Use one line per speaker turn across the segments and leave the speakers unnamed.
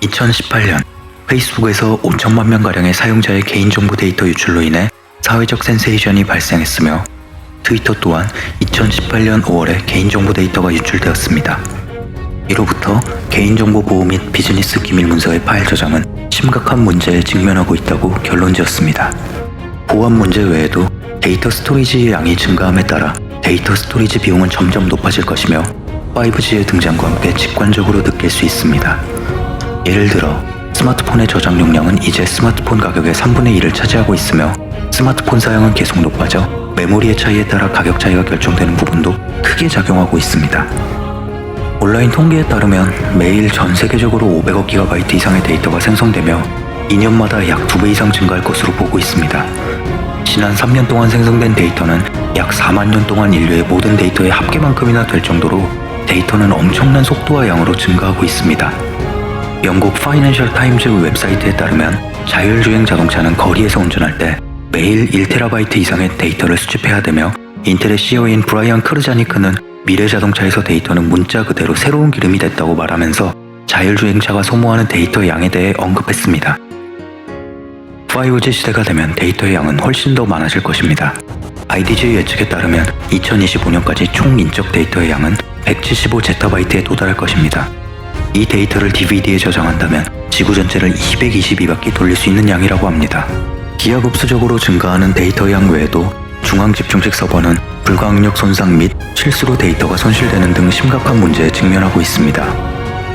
2018년 페이스북에서 5천만 명가량의 사용자의 개인정보 데이터 유출로 인해 사회적 센세이션이 발생했으며 트위터 또한 2018년 5월에 개인정보 데이터가 유출되었습니다. 이로부터 개인정보 보호 및 비즈니스 기밀 문서의 파일 저장은 심각한 문제에 직면하고 있다고 결론 지었습니다. 보안 문제 외에도 데이터 스토리지의 양이 증가함에 따라 데이터 스토리지 비용은 점점 높아질 것이며 5G의 등장과 함께 직관적으로 느낄 수 있습니다. 예를 들어 스마트폰의 저장 용량은 이제 스마트폰 가격의 3분의 1을 차지하고 있으며 스마트폰 사용은 계속 높아져 메모리의 차이에 따라 가격 차이가 결정되는 부분도 크게 작용하고 있습니다. 온라인 통계에 따르면 매일 전 세계적으로 500억 기가바이트 이상의 데이터가 생성되며 2년마다 약 2배 이상 증가할 것으로 보고 있습니다. 지난 3년 동안 생성된 데이터는 약 4만 년 동안 인류의 모든 데이터의 합계만큼이나 될 정도로 데이터는 엄청난 속도와 양으로 증가하고 있습니다. 영국 파이낸셜 타임즈 웹사이트에 따르면 자율주행 자동차는 거리에서 운전할 때 매일 1테라바이트 이상의 데이터를 수집해야 되며 인텔의 CEO인 브라이언 크르자니크는 미래 자동차에서 데이터는 문자 그대로 새로운 기름이 됐다고 말하면서 자율주행차가 소모하는 데이터 양에 대해 언급했습니다. 5G 시대가 되면 데이터의 양은 훨씬 더 많아질 것입니다. IDG 예측에 따르면 2025년까지 총 인적 데이터의 양은 175제타바이트에 도달할 것입니다. 이 데이터를 DVD에 저장한다면 지구 전체를 222바퀴 돌릴 수 있는 양이라고 합니다. 기하급수적으로 증가하는 데이터 양 외에도 중앙 집중식 서버는 불가항력 손상 및 실수로 데이터가 손실되는 등 심각한 문제에 직면하고 있습니다.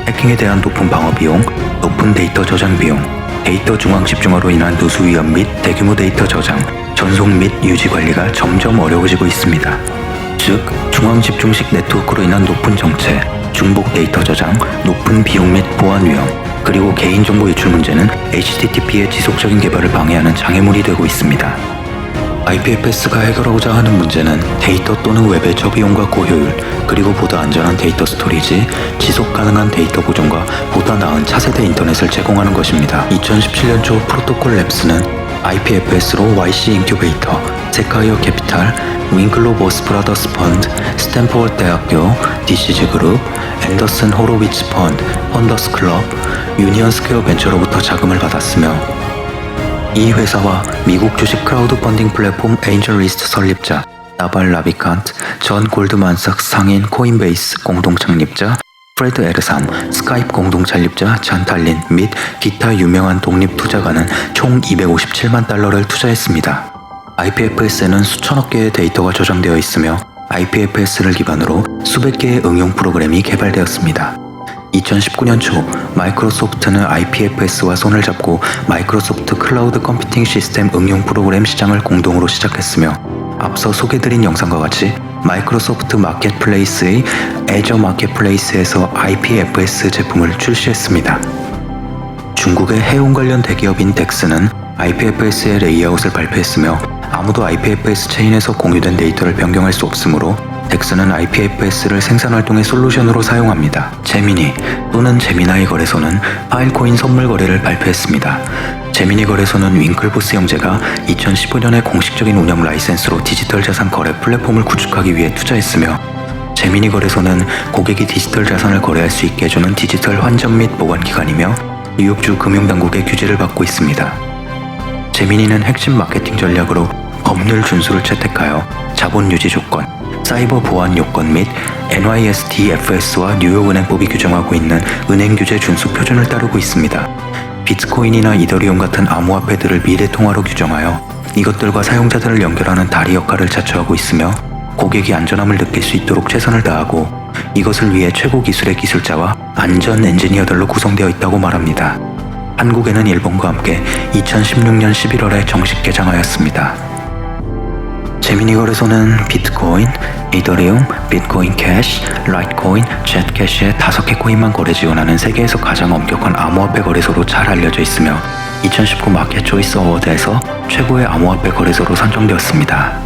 해킹에 대한 높은 방어 비용, 높은 데이터 저장 비용, 데이터 중앙 집중화로 인한 누수 위험 및 대규모 데이터 저장, 전송 및 유지 관리가 점점 어려워지고 있습니다. 즉, 중앙 집중식 네트워크로 인한 높은 정체, 중복 데이터 저장, 높은 비용 및 보안 위험, 그리고 개인정보 유출 문제는 HTTP의 지속적인 개발을 방해하는 장애물이 되고 있습니다. IPFS가 해결하고자 하는 문제는 데이터 또는 웹의 저비용과 고효율, 그리고 보다 안전한 데이터 스토리지, 지속 가능한 데이터 보존과 보다 나은 차세대 인터넷을 제공하는 것입니다. 2017년 초 프로토콜 랩스는 IPFS로 YC 인큐베이터, 세카이어 캐피탈, 윙클로 버스 브라더스 펀드, 스탠포드 대학교, 디시즈 그룹, 앤더슨 호로비츠 펀드, 펀더스 클럽, 유니언 스퀘어 벤처로부터 자금을 받았으며 이 회사와 미국 주식 크라우드 펀딩 플랫폼 에인절리스트 설립자 나발 라비칸트, 전 골드만삭스 상인 코인베이스 공동 창립자 프레드 에르삼, 스카이프 공동 창립자 잔탈린 및 기타 유명한 독립 투자가는 총 257만 달러를 투자했습니다. IPFS에는 수천억 개의 데이터가 저장되어 있으며 IPFS를 기반으로 수백 개의 응용 프로그램이 개발되었습니다. 2019년 초 마이크로소프트는 IPFS와 손을 잡고 마이크로소프트 클라우드 컴퓨팅 시스템 응용 프로그램 시장을 공동으로 시작했으며 앞서 소개드린 영상과 같이 마이크로소프트 마켓플레이스의 애저 마켓플레이스에서 IPFS 제품을 출시했습니다. 중국의 해운 관련 대기업인 덱스는 IPFS의 레이아웃을 발표했으며 아무도 IPFS 체인에서 공유된 데이터를 변경할 수 없으므로 덱스는 IPFS를 생산 활동의 솔루션으로 사용합니다. 제미니 또는 제미나이 거래소는 파일코인 선물 거래를 발표했습니다. 제미니 거래소는 윙클보스 형제가 2015년에 공식적인 운영 라이센스로 디지털 자산 거래 플랫폼을 구축하기 위해 투자했으며 제미니 거래소는 고객이 디지털 자산을 거래할 수 있게 해주는 디지털 환전 및 보관 기관이며 뉴욕주 금융당국의 규제를 받고 있습니다. 제미니는 핵심 마케팅 전략으로 법률 준수를 채택하여 자본 유지 조건, 사이버 보안 요건 및 NYSDFS와 뉴욕은행법이 규정하고 있는 은행 규제 준수 표준을 따르고 있습니다. 비트코인이나 이더리움 같은 암호화폐들을 미래 통화로 규정하여 이것들과 사용자들을 연결하는 다리 역할을 자처하고 있으며 고객이 안전함을 느낄 수 있도록 최선을 다하고 이것을 위해 최고 기술의 기술자와 안전 엔지니어들로 구성되어 있다고 말합니다. 한국에는 일본과 함께 2016년 11월에 정식 개장하였습니다. 재미니 거래소는 비트코인, 이더리움, 비트코인 캐시, 라이트코인, 젯캐시의 다섯 개 코인만 거래 지원하는 세계에서 가장 엄격한 암호화폐 거래소로 잘 알려져 있으며 2019 마켓 초이스 어워드에서 최고의 암호화폐 거래소로 선정되었습니다.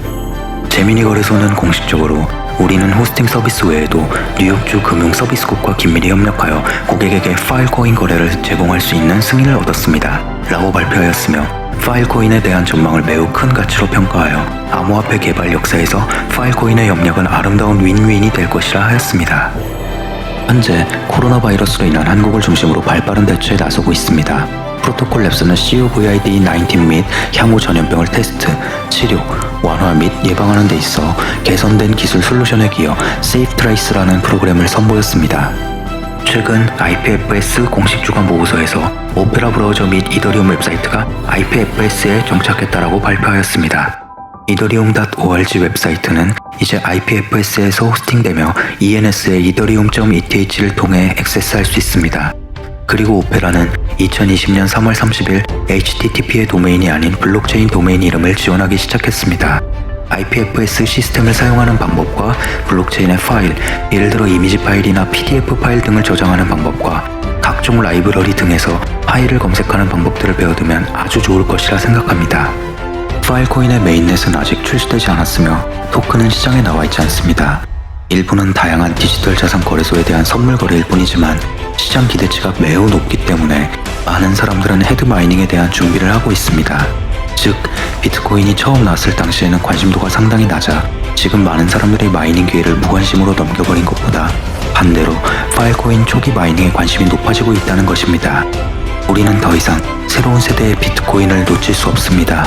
재미니 거래소는 공식적으로 우리는 호스팅 서비스 외에도 뉴욕주 금융 서비스국과 긴밀히 협력하여 고객에게 파일 코인 거래를 제공할 수 있는 승인을 얻었습니다. 라고 발표하였으며 파일코인에 대한 전망을 매우 큰 가치로 평가하여 암호화폐 개발 역사에서 파일코인의 협력은 아름다운 윈윈이 될 것이라 하였습니다. 현재 코로나 바이러스로 인한 한국을 중심으로 발빠른 대처에 나서고 있습니다. 프로토콜 랩스는 COVID-19 및 향후 전염병을 테스트, 치료, 완화 및 예방하는 데 있어 개선된 기술 솔루션에 기여 트레이스라는 프로그램을 선보였습니다. 최근 IPFS 공식 주간 보고서에서 오페라 브라우저 및 이더리움 웹사이트가 IPFS에 정착했다라고 발표하였습니다. 이더리움.org 웹사이트는 이제 IPFS에서 호스팅되며 ENS의 이더리움.eth를 통해 액세스할 수 있습니다. 그리고 오페라는 2020년 3월 30일 HTTP의 도메인이 아닌 블록체인 도메인 이름을 지원하기 시작했습니다. IPFS 시스템을 사용하는 방법과 블록체인의 파일, 예를 들어 이미지 파일이나 PDF 파일 등을 저장하는 방법과 각종 라이브러리 등에서 파일을 검색하는 방법들을 배워두면 아주 좋을 것이라 생각합니다. 파일코인의 메인넷은 아직 출시되지 않았으며 토큰은 시장에 나와 있지 않습니다. 일부는 다양한 디지털 자산 거래소에 대한 선물 거래일 뿐이지만 시장 기대치가 매우 높기 때문에 많은 사람들은 헤드 마이닝에 대한 준비를 하고 있습니다. 즉, 비트코인이 처음 나왔을 당시에는 관심도가 상당히 낮아 지금 많은 사람들이 마이닝 기회를 무관심으로 넘겨버린 것보다 반대로 파일코인 초기 마이닝에 관심이 높아지고 있다는 것입니다. 우리는 더 이상 새로운 세대의 비트코인을 놓칠 수 없습니다.